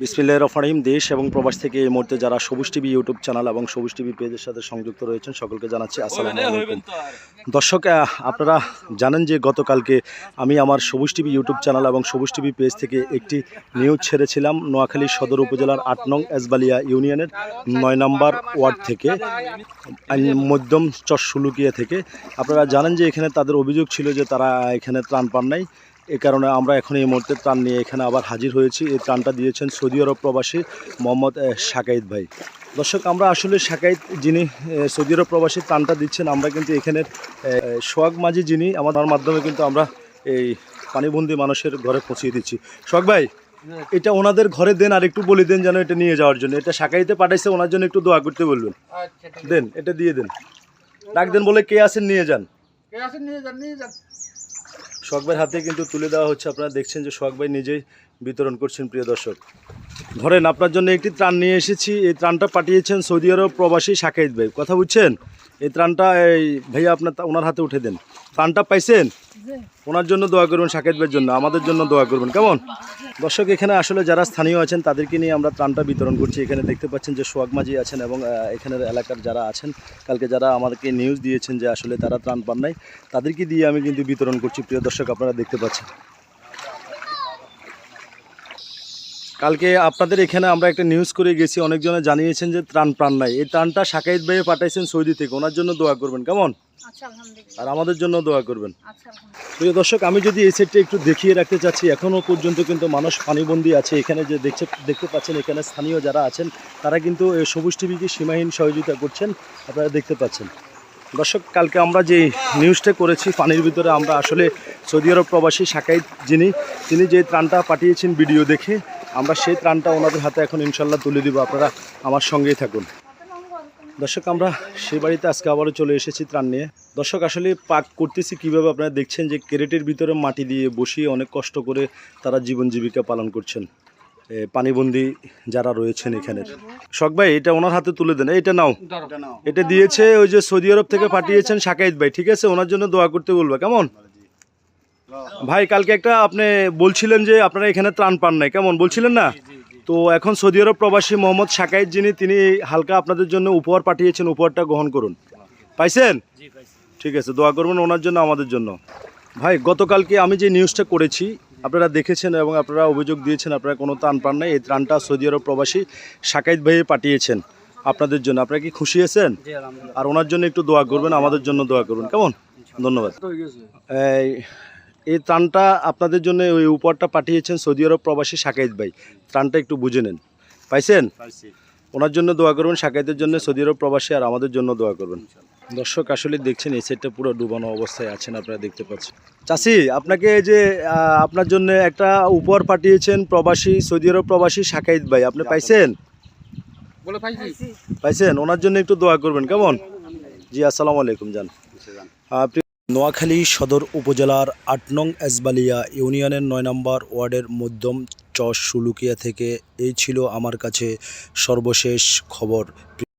বিসমিল্লাহ রহমানিম দেশ এবং প্রবাস থেকে এই মুহূর্তে যারা সবুজ টিভি ইউটিউব চ্যানেল এবং সবুজ টিভি পেজের সাথে সংযুক্ত রয়েছেন সকলকে জানাচ্ছি আসসালামু আলাইকুম। দর্শক আপনারা জানেন যে গতকালকে আমি আমার সবুজ টিভি ইউটিউব চ্যানেল এবং সবুজ টিভি পেজ থেকে একটি নিউজ ছেড়েছিলাম নোয়াখালী সদর উপজেলার আট নং এসবালিয়া ইউনিয়নের নয় নম্বর ওয়ার্ড থেকে মধ্যম চরসুলুকিয়া থেকে। আপনারা জানেন যে এখানে তাদের অভিযোগ ছিল যে তারা এখানে ত্রাণ পান নাই। এই কারণে আমরা এখন এই মুহূর্তে ত্রাণ নিয়ে এখানে আবার হাজির হয়েছি। এই ত্রাণটা দিয়েছেন সৌদি আরব প্রবাসী মোহাম্মদ আহ, শাকাইত ভাই। দর্শক আমরা আসলে শাকাইত যিনি সৌদি আরব প্রবাসী ত্রাণটা দিচ্ছেন আমরা কিন্তু এখানের সোহাগ মাঝি যিনি আমাদের মাধ্যমে কিন্তু আমরা এই পানিবন্দি মানুষের ঘরে পৌঁছিয়ে দিচ্ছি। সোহাগ ভাই এটা ওনাদের ঘরে দেন আর একটু বলে দেন যেন এটা নিয়ে যাওয়ার জন্য। এটা শাকাইতে পাঠাইছে ওনার জন্য একটু দোয়া করতে বলবেন। দেন এটা দিয়ে দেন। ডাক দেন বলে কে আছেন নিয়ে যান। কে আছেন নিয়ে যান নিয়ে যান। ভাইয়ের হাতে কিন্তু তুলে দেওয়া হচ্ছে। আপনারা দেখছেন যে শখ ভাই নিজেই বিতরণ করছেন, প্রিয় দর্শক। ধরেন আপনার জন্য একটি ত্রাণ নিয়ে এসেছি। এই ত্রাণটা পাঠিয়েছেন সৌদি আরব প্রবাসী শাকাইত ভাই। কথা বুঝছেন? এই ত্রাণটা এই ভাইয়া আপনার ওনার হাতে উঠে দেন। ত্রাণটা পাইছেন? ওনার জন্য দোয়া করবেন ভাইয়ের জন্য, আমাদের জন্য দোয়া করবেন। কেমন? দর্শক, এখানে আসলে যারা স্থানীয় আছেন, তাদেরকে নিয়ে আমরা ত্রাণটা বিতরণ করছি। এখানে দেখতে পাচ্ছেন যে সোহাগ মাঝি আছেন এবং এখানের এলাকার যারা আছেন, কালকে যারা আমাদেরকে নিউজ দিয়েছেন যে আসলে তারা ত্রাণ পান নাই, তাদেরকে দিয়ে আমি কিন্তু বিতরণ করছি। প্রিয় দর্শক, আপনারা দেখতে পাচ্ছেন। কালকে আপনাদের এখানে আমরা একটা নিউজ করে গেছি অনেকজনে জানিয়েছেন যে ত্রাণ প্রাণ নাই। এই ত্রাণটা শাকাইত ভাইয়ে পাঠাইছেন সৌদি থেকে ওনার জন্য দোয়া করবেন কেমন? আচ্ছা আর আমাদের জন্য দোয়া করবেন। আচ্ছা প্রিয় দর্শক আমি যদি এই সেটটা একটু দেখিয়ে রাখতে চাচ্ছি এখনও পর্যন্ত কিন্তু মানুষ পানিবন্দী আছে। এখানে যে দেখছে দেখতে পাচ্ছেন এখানে স্থানীয় যারা আছেন তারা কিন্তু এই সবুজ টিভিকে সীমাহীন সহযোগিতা করছেন আপনারা দেখতে পাচ্ছেন। দর্শক কালকে আমরা যে নিউজটা করেছি পানির ভিতরে আমরা আসলে সৌদি আরব প্রবাসী শাকাইত যিনি তিনি যে ত্রাণটা পাঠিয়েছেন ভিডিও দেখে আমরা সেই ত্রাণটা ওনাদের হাতে এখন ইনশাল্লাহ তুলে দিব। আপনারা আমার সঙ্গেই থাকুন। দর্শক আমরা সেই বাড়িতে আজকে আবারও চলে এসেছি ত্রাণ নিয়ে। দর্শক আসলে পাক করতেছি কীভাবে আপনারা দেখছেন যে ক্যারেটের ভিতরে মাটি দিয়ে বসিয়ে অনেক কষ্ট করে তারা জীবন জীবিকা পালন করছেন। পানিবন্দি যারা রয়েছেন এখানের শখ ভাই এটা ওনার হাতে তুলে দেন। এটা নাও। এটা দিয়েছে ওই যে সৌদি আরব থেকে পাঠিয়েছেন শাকাইত ভাই। ঠিক আছে ওনার জন্য দোয়া করতে বলবে। কেমন? ভাই কালকে একটা আপনি বলছিলেন যে আপনারা এখানে ত্রাণ পান নাই কেমন? বলছিলেন না? তো এখন সৌদি আরব প্রবাসী মোহাম্মদ শাকাইত যিনি তিনি হালকা আপনাদের জন্য উপহার পাঠিয়েছেন উপহারটা গ্রহণ করুন। পাইছেন? ঠিক আছে দোয়া করবেন ওনার জন্য আমাদের জন্য। ভাই গতকালকে আমি যে নিউজটা করেছি আপনারা দেখেছেন এবং আপনারা অভিযোগ দিয়েছেন আপনারা কোনো ত্রাণ পান নাই এই ত্রাণটা সৌদি আরব প্রবাসী শাকাইত ভাইয়ে পাঠিয়েছেন আপনাদের জন্য। আপনারা কি খুশি আছেন? আর ওনার জন্য একটু দোয়া করবেন আমাদের জন্য দোয়া করবেন কেমন? ধন্যবাদ। এই এই ত্রাণটা আপনাদের জন্য ওই উপহারটা পাঠিয়েছেন সৌদি আরব প্রবাসী শাকাইত ভাই। ত্রাণটা একটু বুঝে নেন। পাইছেন? ওনার জন্য দোয়া করবেন শাকাইতের জন্য সৌদি আরব প্রবাসী আর আমাদের জন্য দোয়া করবেন। দর্শক আসলে দেখছেন এই সেটটা পুরো ডুবানো অবস্থায় আছেন আপনারা দেখতে পাচ্ছেন। চাষি আপনাকে এই যে আপনার জন্য একটা উপহার পাঠিয়েছেন প্রবাসী সৌদি আরব প্রবাসী শাকাইত ভাই। আপনি পাইছেন? পাইছেন? ওনার জন্য একটু দোয়া করবেন কেমন? জি আসসালামু আলাইকুম জান। নোয়াখালী সদর উপজেলার আট নং এসবালিয়া ইউনিয়নের নয় নম্বর ওয়ার্ডের মধ্যম চর সুলুকিয়া থেকে এই ছিল আমার কাছে সর্বশেষ খবর।